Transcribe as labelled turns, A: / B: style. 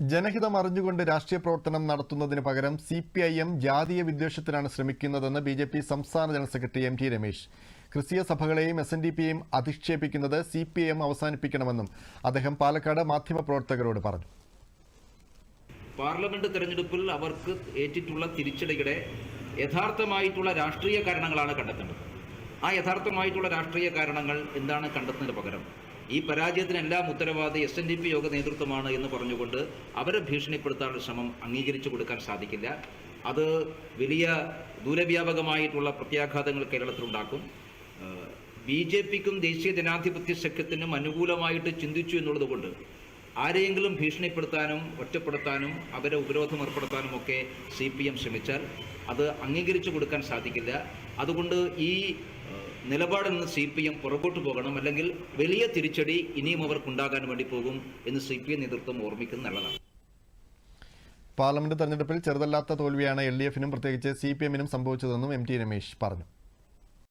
A: ജനഹിതം അറിഞ്ഞുകൊണ്ട് രാഷ്ട്രീയ പ്രവർത്തനം നടത്തുന്നതിന് പകരം സി പി ഐ എം ജാതീയ വിദ്വേഷത്തിനാണ് ശ്രമിക്കുന്നതെന്ന് ബി ജെ പി സംസ്ഥാന general secretary M T Ramesh. ക്രിസ്തീയ സഭകളെയും എസ് എൻ ഡി പിയെയും അധിക്ഷേപിക്കുന്നത് സി പി ഐ എം അവസാനിപ്പിക്കണമെന്നും അദ്ദേഹം പാലക്കാട് മാധ്യമപ്രവർത്തകരോട് പറഞ്ഞു.
B: പാർലമെന്റ് തെരഞ്ഞെടുപ്പിൽ അവർക്ക് ഏറ്റിട്ടുള്ള തിരിച്ചടിയുടെ യഥാർത്ഥമായിട്ടുള്ള രാഷ്ട്രീയ കാരണങ്ങളാണ് കണ്ടെത്തേണ്ടത്. ആ യഥാർത്ഥമായിട്ടുള്ള രാഷ്ട്രീയ കാരണങ്ങൾ എന്താണ് കണ്ടെത്തുന്നതിന് പകരം? ഈ പരാജയത്തിനെല്ലാം ഉത്തരവാദി എസ് എൻ ഡി പി യോഗ നേതൃത്വമാണ് എന്ന് പറഞ്ഞുകൊണ്ട് അവരെ ഭീഷണിപ്പെടുത്താനുള്ള ശ്രമം അംഗീകരിച്ചു കൊടുക്കാൻ സാധിക്കില്ല. അത് വലിയ ദൂരവ്യാപകമായിട്ടുള്ള പ്രത്യാഘാതങ്ങൾ കേരളത്തിലുണ്ടാക്കും. ബി ജെ പിക്കും ദേശീയ ജനാധിപത്യ സഖ്യത്തിനും അനുകൂലമായിട്ട് ചിന്തിച്ചു എന്നുള്ളതുകൊണ്ട് ആരെയെങ്കിലും ഭീഷണിപ്പെടുത്താനും ഒറ്റപ്പെടുത്താനും അവരെ ഉപരോധം ഏർപ്പെടുത്താനും ഒക്കെ സി പി എം ശ്രമിച്ചാൽ അത് അംഗീകരിച്ചു കൊടുക്കാൻ സാധിക്കില്ല. അതുകൊണ്ട് ഈ നിലപാടിൽ നിന്ന് സി പി എം പുറകോട്ട് പോകണം അല്ലെങ്കിൽ വലിയ തിരിച്ചടി ഇനിയും അവർക്കുണ്ടാകാൻ വേണ്ടി പോകും എന്ന് സി പി എം നേതൃത്വം ഓർമ്മിക്കുന്നത് നല്ലതാണ്.
A: പാർലമെന്റ് തെരഞ്ഞെടുപ്പിൽ ചെറുതല്ലാത്ത തോൽവിയാണ് എൽ ഡി എഫിനും പ്രത്യേകിച്ച് സി പി എമ്മിനും സംഭവിച്ചതെന്നും എം ടി രമേശ് പറഞ്ഞു.